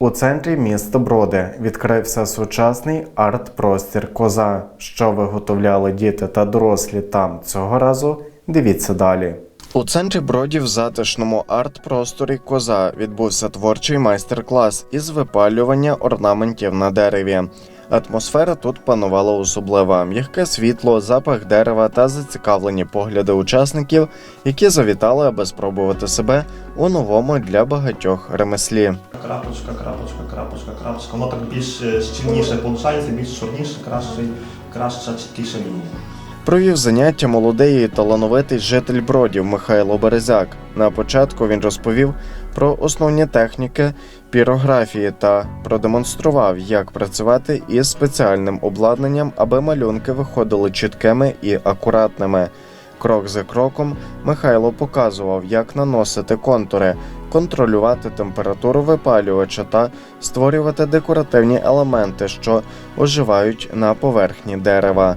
У центрі міста Броди відкрився сучасний арт-простір Коза. Що виготовляли діти та дорослі там цього разу? Дивіться далі. У центрі Бродів затишному арт-просторі Коза відбувся творчий майстер-клас із випалювання орнаментів на дереві. Атмосфера тут панувала особлива, м'яке світло, запах дерева та зацікавлені погляди учасників, які завітали, аби спробувати себе у новому для багатьох ремеслі. Крапочка, крапочка, крапочка, крапочка. Воно так більш е, щільніше виходить, більш чорніше, краще, краще, чіткіше лінія. Провів заняття молодий і талановитий житель Бродів Михайло Березяк. На початку він розповів про основні техніки пірографії та продемонстрував, як працювати із спеціальним обладнанням, аби малюнки виходили чіткими і акуратними. Крок за кроком Михайло показував, як наносити контури, контролювати температуру випалювача та створювати декоративні елементи, що оживають на поверхні дерева.